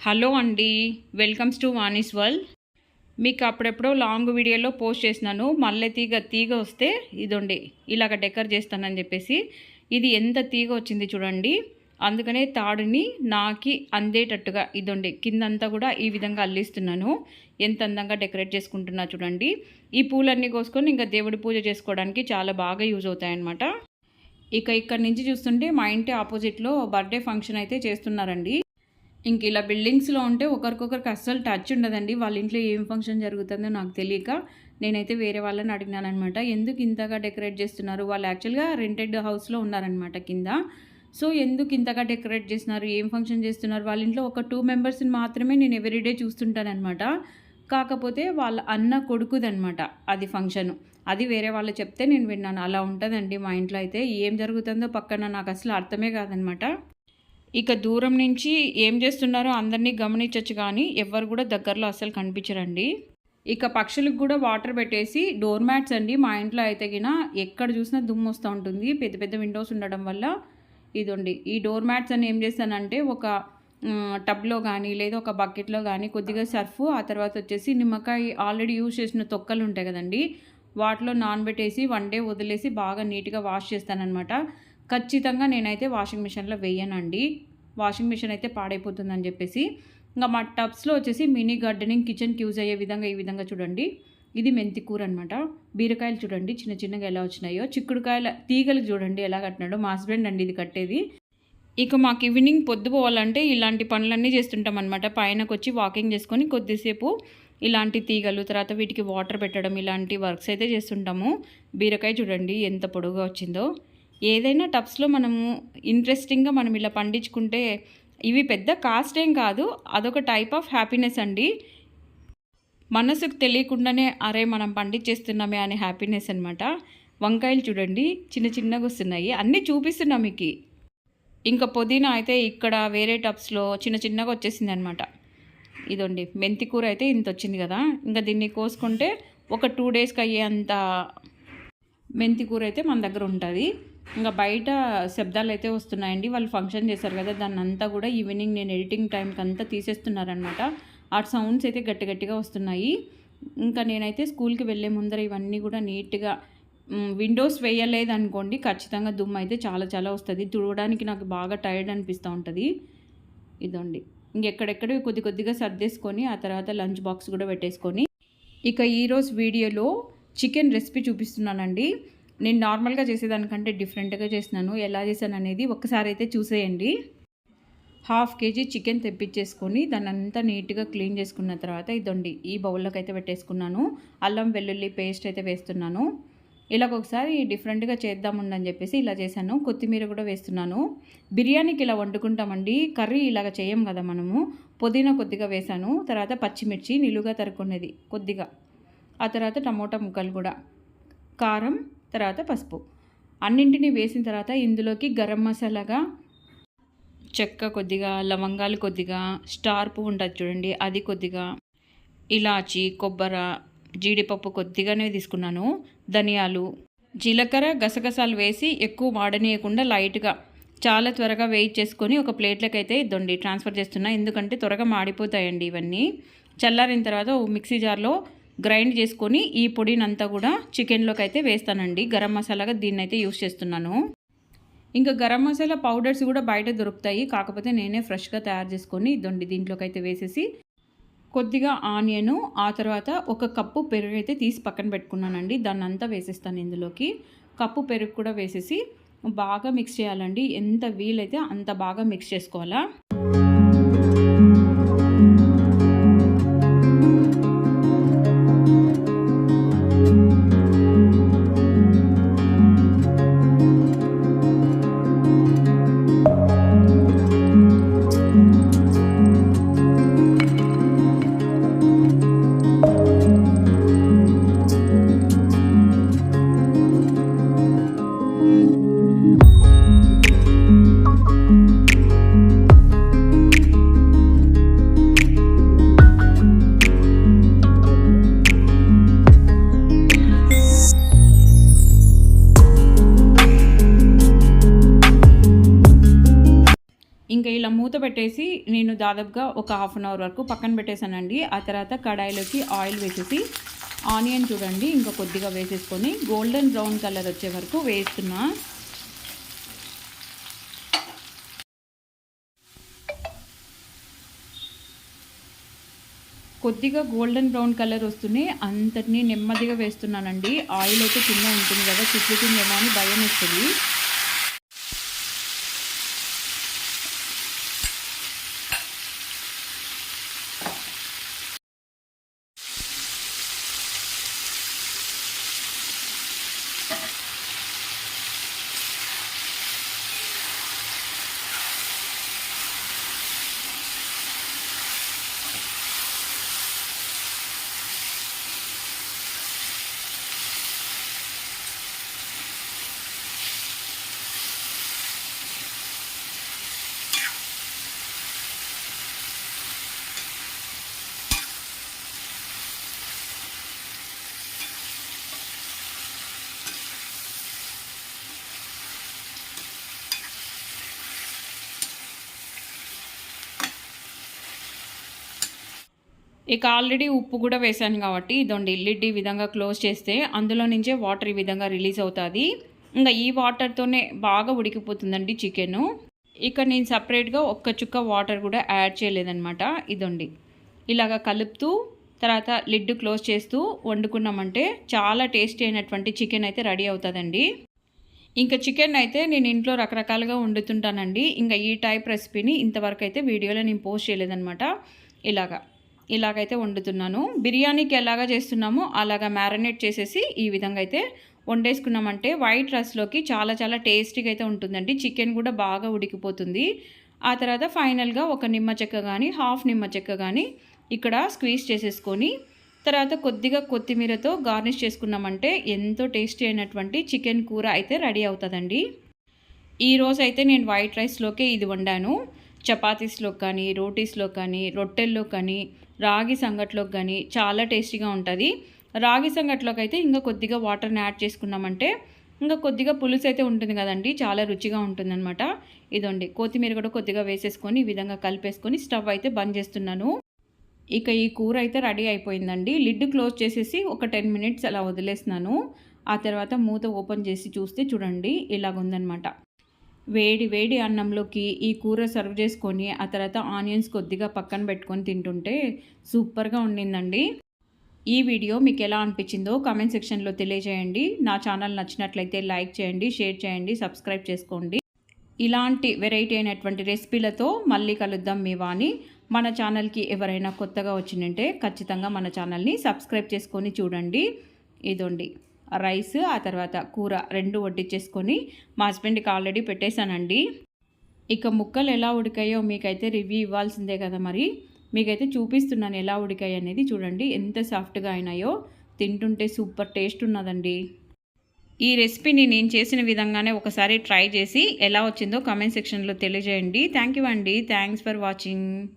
Hello అండి welcomes to Vani's world. మీకు అప్పుడెప్పుడో లాంగ్ వీడియోలో పోస్ట్ చేసినాను మల్లె తీగ తీగ వస్తే ఇదండి ఇలాగ డెకర్ చేస్తానని చెప్పేసి. ఇది ఎంత తీగ వచ్చింది చూడండి అందుకనే తాడుని నాకి అందేటట్టుగా ఇదండి కిందంతా కూడా ఈ విధంగా అల్లిస్తున్నాను. ఎంత అందంగా డెకరేట్ చేసుకుంటున్నా చూడండి. ఈ పూలన్నీ కోసుకొని ఇంకా దేవుడి పూజ చేసుకోవడానికి చాలా బాగా యూజ్ అవుతాయన్నమాట. ఇక ఇక్కడ నుంచి చూస్తుంటే మా ఇంటి ఆపోజిట్లో బర్త్డే ఫంక్షన్ అయితే చేస్తున్నారండి. ఇంక ఇలా బిల్డింగ్స్లో ఉంటే ఒకరికొకరికి అస్సలు టచ్ ఉండదండి. వాళ్ళ ఇంట్లో ఏం ఫంక్షన్ జరుగుతుందో నాకు తెలియక నేనైతే వేరే వాళ్ళని అడిగినానమాట ఎందుకు ఇంతగా డెకరేట్ చేస్తున్నారు? వాళ్ళు యాక్చువల్గా రెంటెడ్ హౌస్లో ఉన్నారనమాట కింద. సో ఎందుకు ఇంతగా డెకరేట్ చేస్తున్నారు? ఏం ఫంక్షన్ చేస్తున్నారు? వాళ్ళ ఇంట్లో ఒక టూ మెంబర్స్ని మాత్రమే నేను ఎవ్రీడే చూస్తుంటానమాట కాకపోతే వాళ్ళ అన్న కొడుకుదనమాట అది ఫంక్షన్. అది వేరే వాళ్ళు చెప్తే నేను విన్నాను. అలా ఉంటుందండి మా ఇంట్లో అయితే. ఏం జరుగుతుందో పక్కన నాకు అసలు అర్థమే కాదనమాట ఇక దూరం నుంచి ఏం చేస్తున్నారో అందరినీ గమనించవచ్చు కానీ ఎవరు కూడా దగ్గరలో అస్సలు కనిపించరండి. ఇక పక్షులకు కూడా వాటర్ పెట్టేసి డోర్ మ్యాట్స్ అండి. మా ఇంట్లో అయితే గిన ఎక్కడ చూసినా దుమ్ము వస్తూ ఉంటుంది. పెద్ద పెద్ద విండోస్ ఉండడం వల్ల ఇదండి. ఈ డోర్ మ్యాట్స్ అని ఏం చేస్తానంటే ఒక టబ్లో కానీ లేదా ఒక బకెట్లో కానీ కొద్దిగా సర్ఫ్ ఆ తర్వాత వచ్చేసి నిమ్మకాయ ఆల్రెడీ యూజ్ చేసిన తొక్కలు ఉంటాయి కదండి. వాటిలో నానబెట్టేసి వన్ డే వదిలేసి బాగా నీట్గా వాష్ చేస్తానన్నమాట. ఖచ్చితంగా నేనైతే వాషింగ్ మిషన్లో వేయనండి. వాషింగ్ మిషన్ అయితే పాడైపోతుందని చెప్పేసి. ఇంకా మా టబ్స్లో వచ్చేసి మినీ గార్డెనింగ్ కిచెన్కి యూజ్ అయ్యే విధంగా ఈ విధంగా చూడండి. ఇది మెంతి కూర అనమాట బీరకాయలు చూడండి చిన్న చిన్నగా ఎలా వచ్చినాయో. చిక్కుడుకాయల తీగలు చూడండి ఎలా కట్టినాడో. మా హస్బెండ్ అండి ఇది కట్టేది. ఇక మాకు ఈవినింగ్ పొద్దు పోవాలంటే ఇలాంటి పనులన్నీ చేస్తుంటాం అనమాట పైనకు వచ్చి వాకింగ్ చేసుకొని కొద్దిసేపు ఇలాంటి తీగలు తర్వాత వీటికి వాటర్ పెట్టడం ఇలాంటి వర్క్స్ అయితే చేస్తుంటాము. బీరకాయ చూడండి ఎంత పొడుగా వచ్చిందో. ఏదైనా టబ్స్లో మనము ఇంట్రెస్టింగ్గా మనం ఇలా పండించుకుంటే ఇవి పెద్ద కాస్ట్ ఏం కాదు అదొక టైప్ ఆఫ్ హ్యాపీనెస్ అండి. మనసుకు తెలియకుండానే అరే మనం పండించేస్తున్నామే అనే హ్యాపీనెస్ అనమాట వంకాయలు చూడండి చిన్న చిన్నగా వస్తున్నాయి. అన్నీ చూపిస్తున్నా మీకు. ఇంకా పుదీనా అయితే ఇక్కడ వేరే టబ్స్లో చిన్న చిన్నగా వచ్చేసింది అనమాట ఇదండి మెంతి కూర అయితే ఇంత వచ్చింది కదా. ఇంకా దీన్ని కోసుకుంటే ఒక టూ డేస్కి అయ్యేంత మెంతి కూర అయితే మన దగ్గర ఉంటుంది. ఇంకా బయట శబ్దాలు అయితే వస్తున్నాయండి. వాళ్ళు ఫంక్షన్ చేశారు కదా దాన్ని అంతా కూడా ఈవినింగ్ నేను ఎడిటింగ్ టైంకి అంతా తీసేస్తున్నారనమాట ఆ సౌండ్స్ అయితే గట్టి గట్టిగా వస్తున్నాయి. ఇంకా నేనైతే స్కూల్కి వెళ్ళే ముందర ఇవన్నీ కూడా నీట్గా విండోస్ వేయలేదు అనుకోండి ఖచ్చితంగా దుమ్ము అయితే చాలా చాలా వస్తుంది. తుడవడానికి నాకు బాగా టైర్డ్ అనిపిస్తూ ఉంటుంది. ఇదండి. ఇంకెక్కడెక్కడ కొద్ది కొద్దిగా సర్దేసుకొని ఆ తర్వాత లంచ్ బాక్స్ కూడా పెట్టేసుకొని. ఇక ఈరోజు వీడియోలో చికెన్ రెసిపీ చూపిస్తున్నానండి. నేను నార్మల్గా చేసేదానికంటే డిఫరెంట్గా చేసినాను. ఎలా చేశాను అనేది ఒక్కసారి అయితే చూసేయండి. హాఫ్ కేజీ చికెన్ తెప్పించేసుకొని దాన్ని అంతా నీట్గా క్లీన్ చేసుకున్న తర్వాత ఇదండి ఈ బౌల్లోకి అయితే పెట్టేసుకున్నాను. అల్లం వెల్లుల్లి పేస్ట్ అయితే వేస్తున్నాను. ఇలాగ ఒకసారి డిఫరెంట్గా చేద్దాముందని చెప్పేసి ఇలా చేశాను. కొత్తిమీర కూడా వేస్తున్నాను. బిర్యానీకి ఇలా వండుకుంటామండి. కర్రీ ఇలాగ చేయం కదా మనము. పుదీనా కొద్దిగా వేశాను. తర్వాత పచ్చిమిర్చి నిలువుగా తరుక్కునేది కొద్దిగా. ఆ తర్వాత టమోటా ముక్కలు కూడా. కారం తర్వాత పసుపు. అన్నింటినీ వేసిన తర్వాత ఇందులోకి గరం మసాలాగా చెక్క కొద్దిగా లవంగాలు కొద్దిగా స్టార్ పువ్వు ఉంటుంది చూడండి అది కొద్దిగా ఇలాచి కొబ్బర జీడిపప్పు కొద్దిగానే తీసుకున్నాను ధనియాలు జీలకర్ర గసగసాలు వేసి ఎక్కువ వాడనీయకుండా లైట్గా చాలా త్వరగా వెయిట్ చేసుకొని ఒక ప్లేట్లోకి అయితే ఇద్దండి ట్రాన్స్ఫర్ చేస్తున్నా ఎందుకంటే త్వరగా మాడిపోతాయండి ఇవన్నీ. చల్లారిన తర్వాత మిక్సీ జార్లో గ్రైండ్ చేసుకొని ఈ పొడిని అంతా కూడా చికెన్లోకి అయితే వేస్తానండి. గరం మసాలాగా దీన్ని అయితే యూస్ చేస్తున్నాను. ఇంకా గరం మసాలా పౌడర్స్ కూడా బయట దొరుకుతాయి. కాకపోతే నేనే ఫ్రెష్గా తయారు చేసుకొని దొండి దీంట్లోకి అయితే వేసేసి కొద్దిగా ఆనియను ఆ తర్వాత ఒక కప్పు పెరుగు అయితే తీసి పక్కన పెట్టుకున్నానండి. దాన్ని అంతా వేసేస్తాను ఇందులోకి. కప్పు పెరుగు కూడా వేసేసి బాగా మిక్స్ చేయాలండి. ఎంత వీలైతే అంత బాగా మిక్స్ చేసుకోవాలా. పెట్టేసి నేను దాదాపుగా ఒక హాఫ్ అన్ అవర్ వరకు పక్కన పెట్టేశానండి. ఆ తర్వాత కడాయిలోకి ఆయిల్ వేసేసి ఆనియన్ చూడండి ఇంకా కొద్దిగా వేసేసుకొని గోల్డెన్ బ్రౌన్ కలర్ వచ్చే వరకు వేస్తున్నా. కొద్దిగా గోల్డెన్ బ్రౌన్ కలర్ వస్తుంది అంతటినీ నెమ్మదిగా వేస్తున్నానండి. ఆయిల్ అయితే కింద ఉంటుంది కదా చుట్టుతుందేమో అని భయం వస్తుంది. ఇక ఆల్రెడీ ఉప్పు కూడా వేసాను కాబట్టి ఇదండి లిడ్ ఈ విధంగా క్లోజ్ చేస్తే అందులో నుంచే వాటర్ ఈ విధంగా రిలీజ్ అవుతుంది. ఇంకా ఈ వాటర్తోనే బాగా ఉడికిపోతుందండి చికెను. ఇక నేను సపరేట్గా ఒక్క చుక్క వాటర్ కూడా యాడ్ చేయలేదనమాట ఇదండి. ఇలాగ కలుపుతూ తర్వాత లిడ్ క్లోజ్ చేస్తూ వండుకున్నామంటే చాలా టేస్టీ అయినటువంటి చికెన్ అయితే రెడీ అవుతుందండి. ఇంకా చికెన్ అయితే నేను ఇంట్లో రకరకాలుగా వండుతుంటానండి. ఇంకా ఈ టైప్ రెసిపీని ఇంతవరకు అయితే వీడియోలో నేను పోస్ట్ చేయలేదనమాట ఇలాగా. ఇలాగైతే వండుతున్నాను. బిర్యానీకి ఎలాగా చేస్తున్నామో అలాగా మ్యారినేట్ చేసేసి ఈ విధంగా అయితే వండేసుకున్నామంటే వైట్ రైస్లోకి చాలా చాలా టేస్టీగా అయితే ఉంటుందండి. చికెన్ కూడా బాగా ఉడికిపోతుంది. ఆ తర్వాత ఫైనల్గా ఒక నిమ్మ చెక్క కానీ హాఫ్ నిమ్మ చెక్క కానీ ఇక్కడ స్క్వీజ్ చేసేసుకొని తర్వాత కొద్దిగా కొత్తిమీరతో గార్నిష్ చేసుకున్నామంటే ఎంతో టేస్టీ అయినటువంటి చికెన్ కూర అయితే రెడీ అవుతుందండి. ఈరోజు అయితే నేను వైట్ రైస్లోకే ఇది వండాను. చపాతీస్లో కానీ రోటీస్లో కానీ రొట్టెల్లో కానీ రాగి సంగట్లోకి కానీ చాలా టేస్టీగా ఉంటుంది. రాగి సంగట్లోకి అయితే ఇంకా కొద్దిగా వాటర్ని యాడ్ చేసుకున్నామంటే ఇంకా కొద్దిగా పులుసు అయితే ఉంటుంది కదండి చాలా రుచిగా ఉంటుందన్నమాట. ఇదండి కొత్తిమీర కూడా కొద్దిగా వేసేసుకొని ఈ విధంగా కలిపేసుకొని స్టవ్ అయితే బంద్ చేస్తున్నాను. ఇక ఈ కూర అయితే రెడీ అయిపోయిందండి. లిడ్ క్లోజ్ చేసేసి ఒక టెన్ మినిట్స్ అలా వదిలేసినాను ఆ తర్వాత మూత ఓపెన్ చేసి చూస్తే చూడండి ఇలాగుందనమాట వేడి వేడి అన్నంలోకి ఈ కూర సర్వ్ చేసుకొని ఆ తర్వాత ఆనియన్స్ కొద్దిగా పక్కన పెట్టుకొని తింటుంటే సూపర్గా ఉండిందండి. ఈ వీడియో మీకు ఎలా అనిపించిందో కామెంట్ సెక్షన్లో తెలియజేయండి. నా ఛానల్ నచ్చినట్లయితే లైక్ చేయండి షేర్ చేయండి సబ్స్క్రైబ్ చేసుకోండి. ఇలాంటి వెరైటీ అయినటువంటి రెసిపీలతో మళ్ళీ కలుద్దాం మీ వాణి. మన ఛానల్కి ఎవరైనా కొత్తగా వచ్చిందంటే ఖచ్చితంగా మన ఛానల్ని సబ్స్క్రైబ్ చేసుకొని చూడండి. ఇదండి. రైస్ ఆ తర్వాత కూర రెండు వడ్డించేసుకొని మా హస్బెండ్కి ఆల్రెడీ పెట్టేశానండి. ఇక ముక్కలు ఎలా ఉడికాయో మీకైతే రివ్యూ ఇవ్వాల్సిందే కదా మరి. మీకైతే చూపిస్తున్నాను ఎలా ఉడికాయి అనేది. చూడండి ఎంత సాఫ్ట్గా అయినాయో. తింటుంటే సూపర్ టేస్ట్ ఉన్నదండి. ఈ రెసిపీని నేను చేసిన విధంగానే ఒకసారి ట్రై చేసి ఎలా వచ్చిందో కామెంట్ సెక్షన్లో తెలియజేయండి. థ్యాంక్ యూ అండి. Thanks for watching.